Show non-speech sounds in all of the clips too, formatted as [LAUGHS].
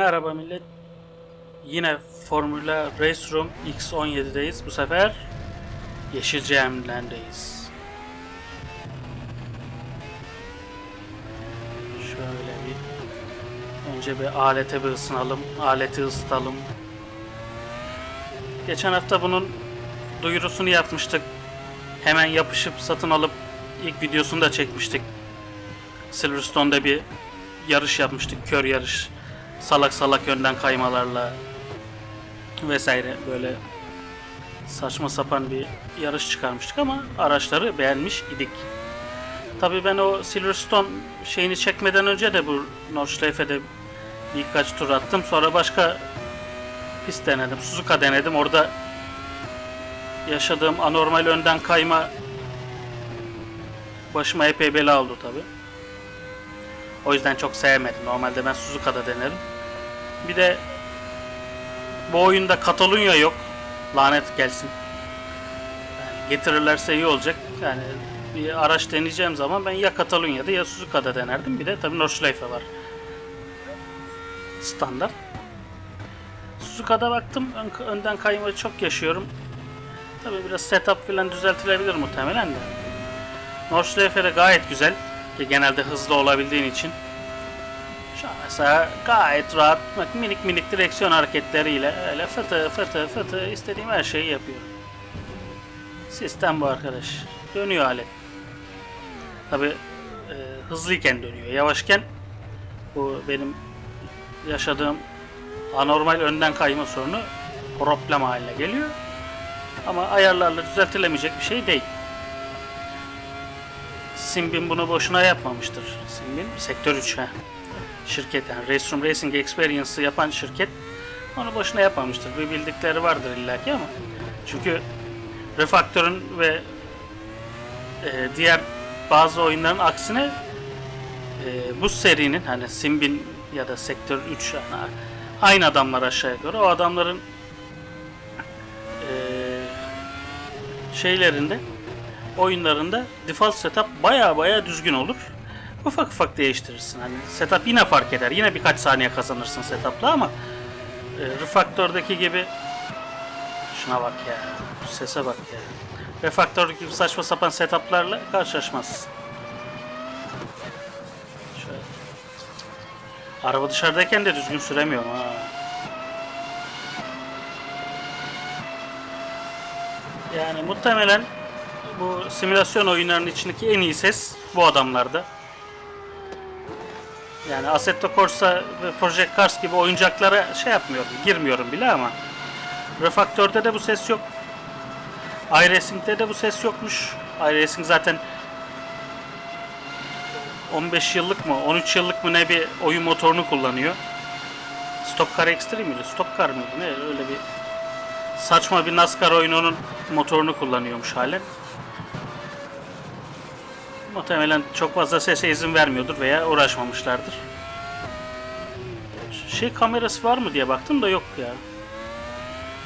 Merhaba millet. Yine Formula Race Room X17'deyiz. Bu sefer Yeşilceham'lendeyiz. Şöyle bir önce bir alete bir ısınalım. Aleti ısıtalım. Geçen hafta bunun duyurusunu yapmıştık. Hemen yapışıp satın alıp ilk videosunu da çekmiştik. Silverstone'da bir yarış yapmıştık. Kör yarış. Salak salak önden kaymalarla vesaire böyle saçma sapan bir yarış çıkarmıştık ama araçları beğenmiş idik. Tabii ben o Silverstone şeyini çekmeden önce de bu Nordschleife'de birkaç tur attım. Sonra başka pist denedim. Suzuka denedim. Orada yaşadığım anormal önden kayma başıma epey bela oldu tabii. O yüzden çok sevmedim. Normalde ben Suzuka'da denerim. Bir de bu oyunda Katalunya yok. Lanet gelsin. Yani getirirlerse iyi olacak. Yani bir araç deneyeceğim zaman ben ya Katalunya'da ya Suzuka'da denerdim. Bir de tabii Nordschleife var. Standart. Suzuka'da baktım ön- önden kaymayı çok yaşıyorum. Tabii biraz setup falan düzeltilebilir muhtemelen de. Nordschleife de gayet güzel. Ki genelde hızlı olabildiğin için. Şu an mesela gayet rahat bak minik minik direksiyon hareketleriyle öyle fıtı fıtı fıtı istediğim her şeyi yapıyorum. Sistem bu arkadaş. Dönüyor alet. Tabi e, hızlıyken dönüyor. Yavaşken bu benim yaşadığım anormal önden kayma sorunu problem haline geliyor. Ama ayarlarla düzeltilemeyecek bir şey değil. Simbin bunu boşuna yapmamıştır. Simbin sektör 3 ha. Şirket yani Race Room Racing Experience'ı yapan şirket onu boşuna yapmamıştır. Bir bildikleri vardır illaki ama. Çünkü Refaktör'ün ve e, diğer bazı oyunların aksine e, bu serinin hani Simbin ya da Sektör 3 yani aynı adamlar aşağı yukarı o adamların e, şeylerinde oyunlarında default setup baya baya düzgün olur. Ufak ufak değiştirirsin. Hani setup yine fark eder. Yine birkaç saniye kazanırsın setup'la ama e, Refactor'daki gibi şuna bak ya. Sese bak ya. Refactor'daki gibi saçma sapan setup'larla karşılaşmazsın. Şöyle. Araba dışarıdayken de düzgün süremiyorum ha. Yani muhtemelen bu simülasyon oyunlarının içindeki en iyi ses bu adamlarda. Yani Assetto Corsa ve Project Cars gibi oyuncaklara şey yapmıyorum, girmiyorum bile ama Refaktör'de de bu ses yok. iRacing'de de bu ses yokmuş. iRacing zaten 15 yıllık mı, 13 yıllık mı ne bir oyun motorunu kullanıyor. Stock Car Extreme miydi? Stock Car mıydı? Ne öyle bir saçma bir NASCAR oyununun motorunu kullanıyormuş halen. Muhtemelen çok fazla sese izin vermiyordur veya uğraşmamışlardır. Şey kamerası var mı diye baktım da yok ya.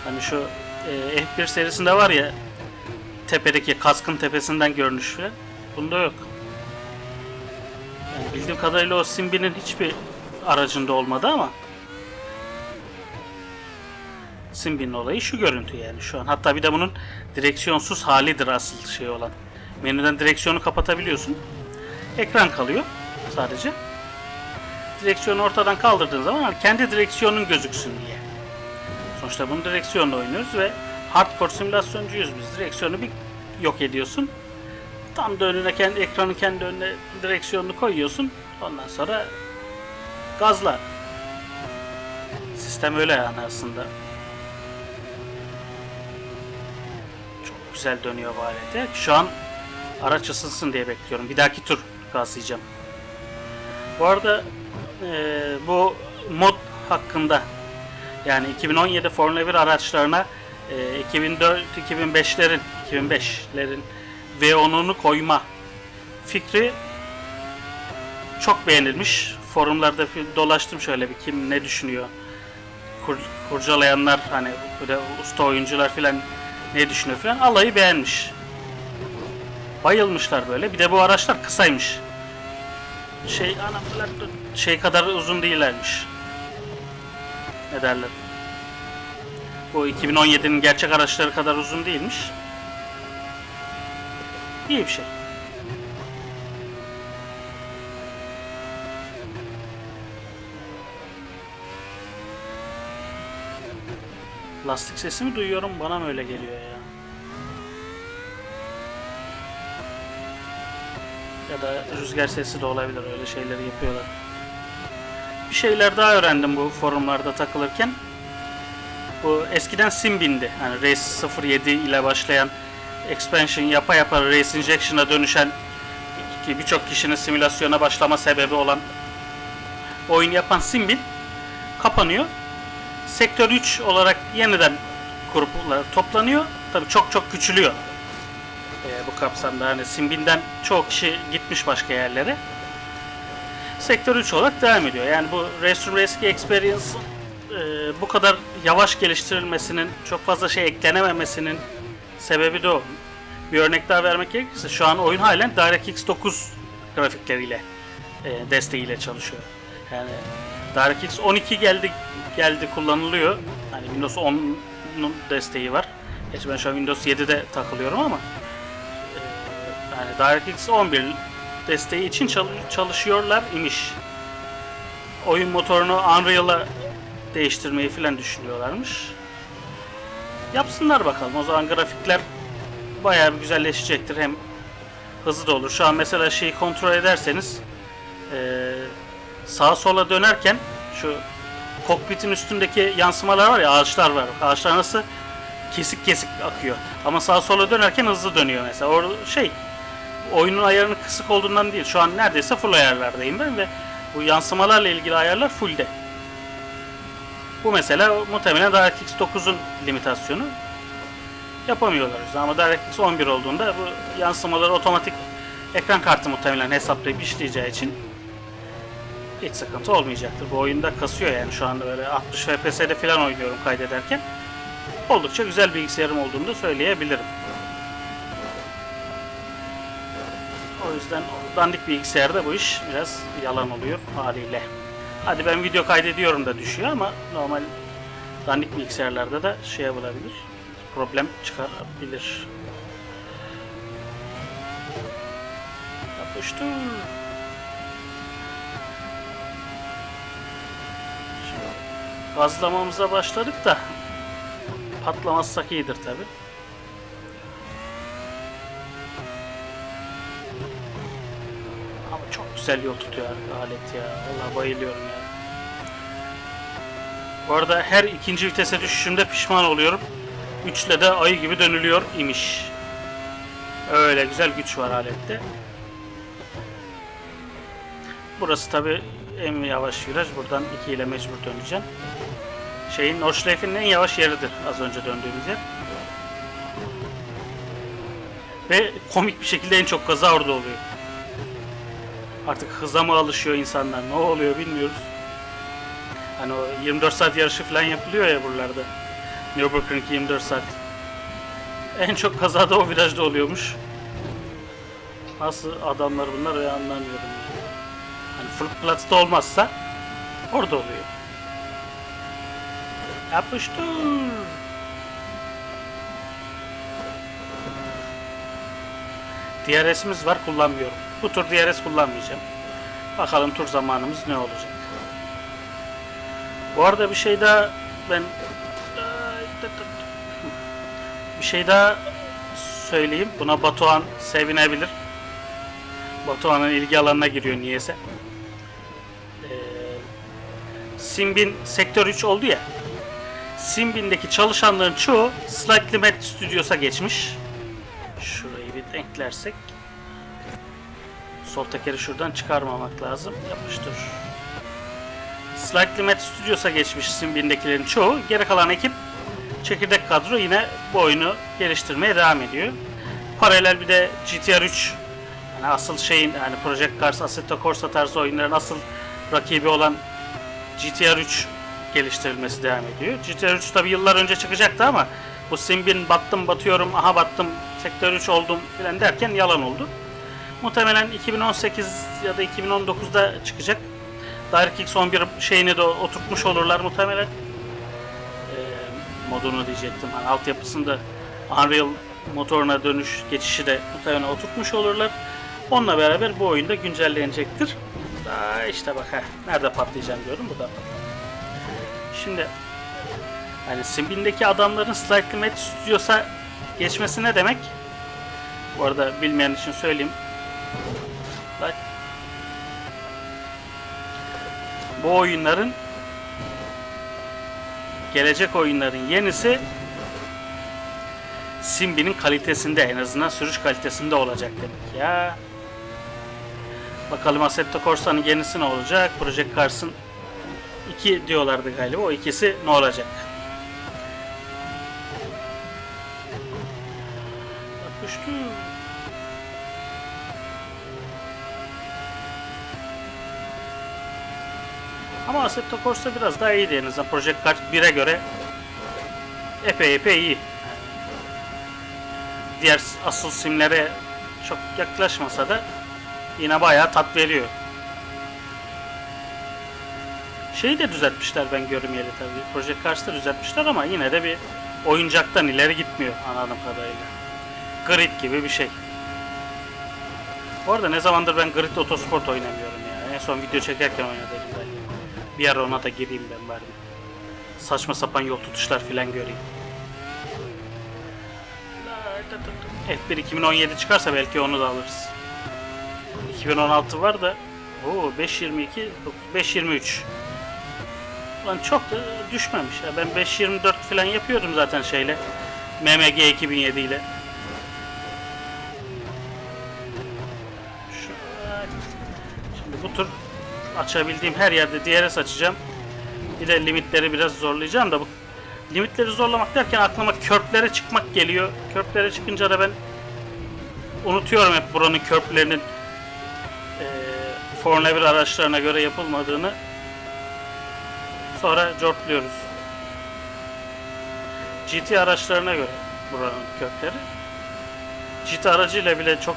Hani şu e, F1 serisinde var ya tepedeki kaskın tepesinden görünüş falan. Bunda yok. Yani bildiğim kadarıyla o Simbi'nin hiçbir aracında olmadı ama Simbi'nin olayı şu görüntü yani şu an. Hatta bir de bunun direksiyonsuz halidir asıl şey olan. Menüden direksiyonu kapatabiliyorsun. Ekran kalıyor sadece. Direksiyonu ortadan kaldırdığın zaman kendi direksiyonun gözüksün diye. Sonuçta bunu direksiyonla oynuyoruz ve hardcore simülasyoncuyuz biz. Direksiyonu bir yok ediyorsun. Tam da önüne kendi ekranın kendi önüne direksiyonunu koyuyorsun. Ondan sonra gazla. Sistem öyle yani aslında. Çok güzel dönüyor bu alete. Şu an araç ısınsın diye bekliyorum. Bir dahaki tur gazlayacağım. Bu arada eee, bu mod hakkında yani 2017 Formula 1 araçlarına eee 2004-2005'lerin 2005'lerin V10'unu koyma fikri çok beğenilmiş. Forumlarda dolaştım şöyle bir kim ne düşünüyor. Kur, kurcalayanlar hani böyle usta oyuncular filan ne düşünüyor filan alayı beğenmiş. Bayılmışlar böyle. Bir de bu araçlar kısaymış. Şey anam şey kadar uzun değillermiş. ne derler. Bu 2017'nin gerçek araçları kadar uzun değilmiş. İyi bir şey. Lastik sesi mi duyuyorum? Bana mı öyle geliyor ya? Ya da rüzgar sesi de olabilir. Öyle şeyleri yapıyorlar. Bir şeyler daha öğrendim bu forumlarda takılırken. Bu eskiden Simbin'di. Hani Race 07 ile başlayan expansion yapa yapa Race Injection'a dönüşen ki birçok kişinin simülasyona başlama sebebi olan oyun yapan Simbin kapanıyor. Sektör 3 olarak yeniden gruplar toplanıyor. Tabii çok çok küçülüyor. Ee, bu kapsamda hani Simbin'den çoğu kişi gitmiş başka yerlere. Sektör 3 olarak devam ediyor. Yani bu Race Room Rescue Experience e, bu kadar yavaş geliştirilmesinin, çok fazla şey eklenememesinin sebebi de o. Bir örnek daha vermek gerekirse şu an oyun halen DirectX 9 grafikleriyle e, desteğiyle çalışıyor. Yani DirectX 12 geldi geldi kullanılıyor. Hani Windows 10'un desteği var. Gerçi ben şu an Windows 7'de takılıyorum ama e, DirectX 11 desteği için çal- çalışıyorlar imiş. Oyun motorunu Unreal'a değiştirmeyi falan düşünüyorlarmış. Yapsınlar bakalım. O zaman grafikler bayağı bir güzelleşecektir. Hem hızlı da olur. Şu an mesela şeyi kontrol ederseniz eee sağa sola dönerken şu kokpitin üstündeki yansımalar var ya ağaçlar var. Ağaçlar nasıl kesik kesik akıyor. Ama sağa sola dönerken hızlı dönüyor mesela. O şey oyunun ayarının kısık olduğundan değil. Şu an neredeyse full ayarlardayım ben ve bu yansımalarla ilgili ayarlar fullde. Bu mesela muhtemelen DirectX 9'un limitasyonu. Yapamıyorlar ama DirectX 11 olduğunda bu yansımaları otomatik ekran kartı muhtemelen hesaplayıp işleyeceği için hiç sıkıntı olmayacaktır. Bu oyunda kasıyor yani şu anda böyle 60 FPS'de falan oynuyorum kaydederken. Oldukça güzel bilgisayarım olduğunu da söyleyebilirim. O yüzden dandik bilgisayarda bu iş biraz yalan oluyor haliyle. Hadi ben video kaydediyorum da düşüyor ama normal dandik bilgisayarlarda da şey yapılabilir. Problem çıkarabilir. Yapıştır. Şimdi gazlamamıza başladık da patlamazsak iyidir tabi. Ama çok güzel yol tutuyor alet ya. Vallahi bayılıyorum ya. Bu arada her ikinci vitese düşüşümde pişman oluyorum. Üçle de ayı gibi dönülüyor imiş. Öyle güzel güç var alette. Burası tabi en yavaş viraj. Buradan 2 ile mecbur döneceğim. Şeyin Nordschleife'nin en yavaş yeridir az önce döndüğümüz yer. Ve komik bir şekilde en çok kaza orada oluyor. Artık hıza mı alışıyor insanlar ne oluyor bilmiyoruz. Hani o 24 saat yarışı falan yapılıyor ya buralarda. Nürburgring 24 saat. En çok kazada o virajda oluyormuş. Nasıl adamlar bunlar ya anlamıyorum. Hani Flipplatz'ta olmazsa orada oluyor. Yapıştır. DRS'imiz var kullanmıyorum. Bu tur DRS kullanmayacağım. Bakalım tur zamanımız ne olacak. Bu arada bir şey daha ben bir şey daha söyleyeyim. Buna Batuhan sevinebilir. Batuhan'ın ilgi alanına giriyor niyeyse. Ee, Simbin Sektör 3 oldu ya. Simbin'deki çalışanların çoğu Slightly Mad Studios'a geçmiş. Denklersek. Sol tekeri şuradan çıkarmamak lazım. Yapıştır. Slightly Mad Studios'a geçmiş Simbin'dekilerin çoğu. Geri kalan ekip çekirdek kadro yine bu oyunu geliştirmeye devam ediyor. Paralel bir de GTR 3 yani asıl şeyin yani Project Cars, Assetto Corsa tarzı oyunların asıl rakibi olan GTR 3 geliştirilmesi devam ediyor. GTR 3 tabi yıllar önce çıkacaktı ama bu Simbin battım batıyorum aha battım sektör 3 oldum filan derken yalan oldu. Muhtemelen 2018 ya da 2019'da çıkacak. DirectX 11 şeyini de oturtmuş olurlar muhtemelen. modunu diyecektim. Hani altyapısında Unreal motoruna dönüş geçişi de muhtemelen oturtmuş olurlar. Onunla beraber bu oyunda güncellenecektir. Aa, işte bak ha nerede patlayacağım diyorum bu da. Şimdi hani Simbin'deki adamların Slightly Match Studios'a geçmesi ne demek? Bu arada bilmeyen için söyleyeyim. Bu oyunların gelecek oyunların yenisi Simbi'nin kalitesinde en azından sürüş kalitesinde olacak demek ya. Bakalım Assetto Corsa'nın yenisi ne olacak? Project Cars'ın 2 diyorlardı galiba. O ikisi ne olacak? Yapıştı. Ama Assetto Corsa biraz daha iyiydi en azından. Project Cars 1'e göre epey epey iyi. Diğer asıl simlere çok yaklaşmasa da yine bayağı tat veriyor. Şeyi de düzeltmişler ben görmeyeli tabii. Project Cars'ı da düzeltmişler ama yine de bir oyuncaktan ileri gitmiyor anladığım kadarıyla. Grid gibi bir şey. Bu arada ne zamandır ben Grid Autosport oynamıyorum ya. En son video çekerken oynadım. Bir ara ona da gireyim ben bari. Saçma sapan yol tutuşlar filan göreyim. F1 2017 çıkarsa belki onu da alırız. 2016 var da Oo 5.22 5.23 Lan çok da düşmemiş ya. Ben 5.24 falan yapıyordum zaten şeyle. MMG 2007 ile. Şu, şimdi bu tur açabildiğim her yerde DRS açacağım. Bir de limitleri biraz zorlayacağım da bu limitleri zorlamak derken aklıma körplere çıkmak geliyor. Körplere çıkınca da ben unutuyorum hep buranın körplerinin eee Formula 1 araçlarına göre yapılmadığını. Sonra cortluyoruz. GT araçlarına göre buranın kökleri. GT aracıyla bile çok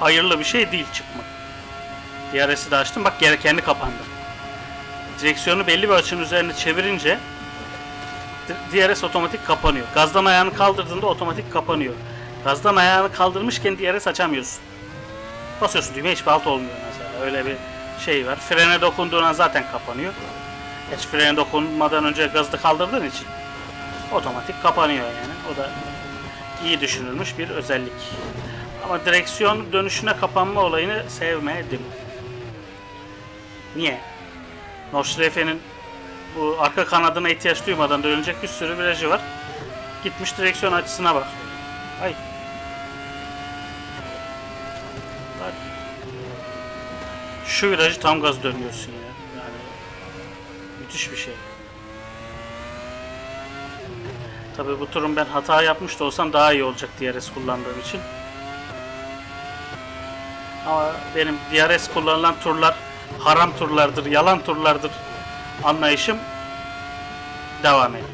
hayırlı bir şey değil çıkmak. DRS'i de açtım. Bak geri kendi kapandı. Direksiyonu belli bir açının üzerine çevirince DRS otomatik kapanıyor. Gazdan ayağını kaldırdığında otomatik kapanıyor. Gazdan ayağını kaldırmışken DRS açamıyorsun. Basıyorsun düğmeye hiçbir alt olmuyor mesela. Öyle bir şey var. Frene dokunduğun an zaten kapanıyor. Geç frene dokunmadan önce gazı kaldırdığın için otomatik kapanıyor yani. O da iyi düşünülmüş bir özellik. Ama direksiyon dönüşüne kapanma olayını sevmedim. Niye? Nordschleife'nin bu arka kanadına ihtiyaç duymadan dönülecek bir sürü virajı var. Gitmiş direksiyon açısına bak. Ay. Bak. Şu virajı tam gaz dönüyorsun ya. Yani müthiş bir şey. Tabii bu turun ben hata yapmış da olsam daha iyi olacak DRS kullandığım için. Ama benim DRS kullanılan turlar haram turlardır, yalan turlardır anlayışım devam ediyor.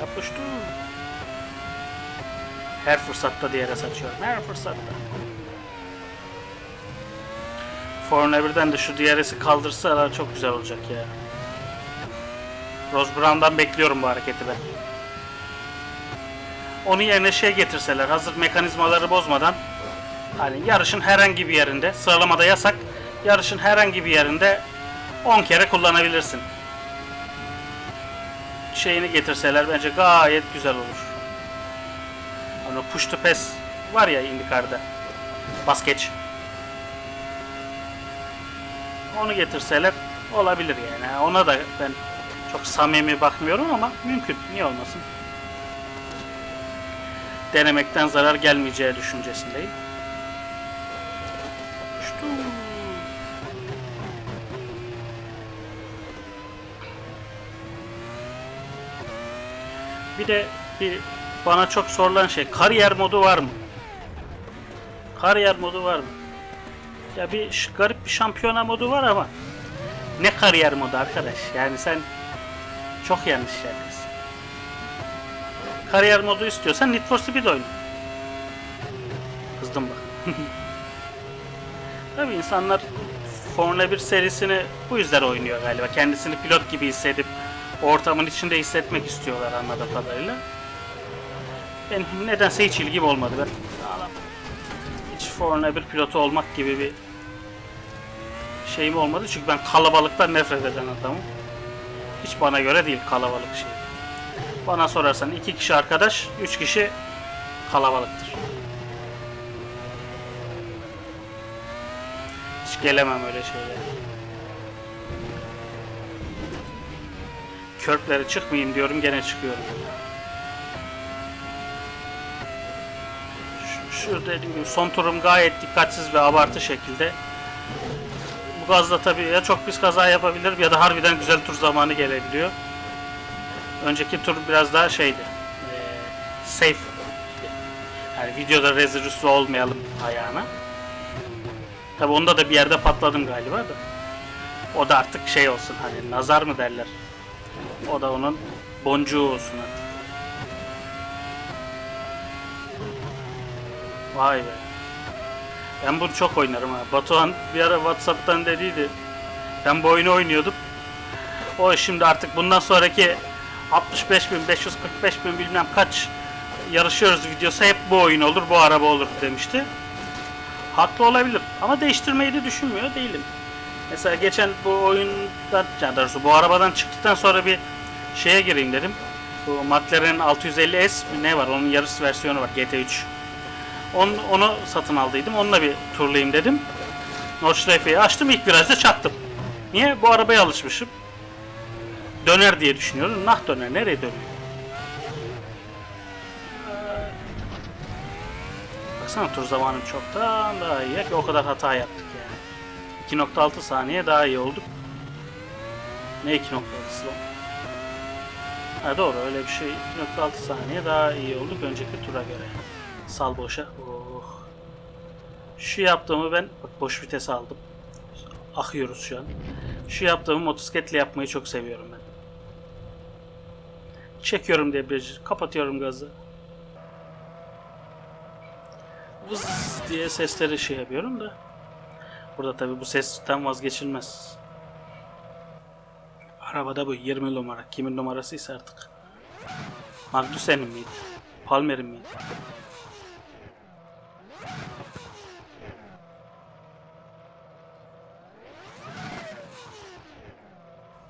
Yapıştı. Her fırsatta DRS açıyorum. Her fırsatta. Formula 1'den de şu DRS'i kaldırsalar çok güzel olacak ya. Rose Brown'dan bekliyorum bu hareketi ben. Onun yerine şey getirseler hazır mekanizmaları bozmadan hani yarışın herhangi bir yerinde sıralamada yasak yarışın herhangi bir yerinde 10 kere kullanabilirsin. Şeyini getirseler bence gayet güzel olur. Hani push to pass var ya IndyCar'da. Bas geç. Onu getirseler olabilir yani. Ona da ben çok samimi bakmıyorum ama mümkün. Niye olmasın? Denemekten zarar gelmeyeceği düşüncesindeyim. Bir de bir bana çok sorulan şey kariyer modu var mı? Kariyer modu var mı? Ya bir garip bir şampiyona modu var ama ne kariyer modu arkadaş? Yani sen çok yanlış yerdesin. Kariyer modu istiyorsan Need for Speed oyna. Kızdım bak. [LAUGHS] Tabii insanlar Formula 1 serisini bu yüzden oynuyor galiba. Kendisini pilot gibi hissedip ortamın içinde hissetmek istiyorlar anladığım kadarıyla. Benim nedense hiç ilgim olmadı. Ben hiç Formula 1 pilotu olmak gibi bir şeyim olmadı. Çünkü ben kalabalıktan nefret eden adamım. Hiç bana göre değil kalabalık şey. Bana sorarsan iki kişi arkadaş, üç kişi kalabalıktır. Hiç gelemem öyle şeylere. Körplere çıkmayayım diyorum gene çıkıyorum. Şu, dediğim gibi son turum gayet dikkatsiz ve abartı şekilde. Bu gazla tabii ya çok pis kaza yapabilir ya da harbiden güzel tur zamanı gelebiliyor. Önceki tur biraz daha şeydi. eee, safe. Yani videoda rezil rüsva olmayalım ayağına. Tabi onda da bir yerde patladım galiba da. O da artık şey olsun hani nazar mı derler. O da onun boncuğu olsun artık. Vay be. Ben bunu çok oynarım ha. Batuhan bir ara Whatsapp'tan dediydi. Ben bu oyunu oynuyordum. O şimdi artık bundan sonraki 65 bin, 545 bin bilmem kaç yarışıyoruz videosu hep bu oyun olur, bu araba olur demişti. Haklı olabilir ama değiştirmeyi de düşünmüyor değilim. Mesela geçen bu oyundan, yani doğrusu bu arabadan çıktıktan sonra bir şeye gireyim dedim. Bu McLaren 650S mi ne var onun yarış versiyonu var GT3. Onu, onu satın aldıydım. Onunla bir turlayayım dedim. Nordschleife'yi açtım ilk virajda çaktım. Niye? Bu arabaya alışmışım. Döner diye düşünüyorum. Nah döner. Nereye dönüyor? Baksana tur zamanım çoktan daha iyi. Ki o kadar hata yaptık yani. 2.6 saniye daha iyi olduk. Ne 2.6'sı lan? Ha doğru öyle bir şey. 2.6 saniye daha iyi olduk önceki tura göre. Sal boşa. Oh. Şu yaptığımı ben bak boş vites aldım. Akıyoruz şu an. Şu yaptığımı motosikletle yapmayı çok seviyorum ben. Çekiyorum debriyajı, kapatıyorum gazı. Vız diye sesleri şey yapıyorum da. Burada tabi bu sesten vazgeçilmez. Arabada bu 20 numara. Kimin numarasıysa artık. Magnussen'in miydi? Palmer'in miydi?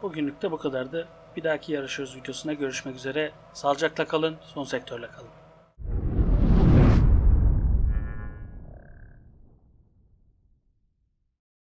Bugünlük de bu kadardı. Bir dahaki yarışıyoruz videosuna görüşmek üzere. Sağlıcakla kalın, son sektörle kalın.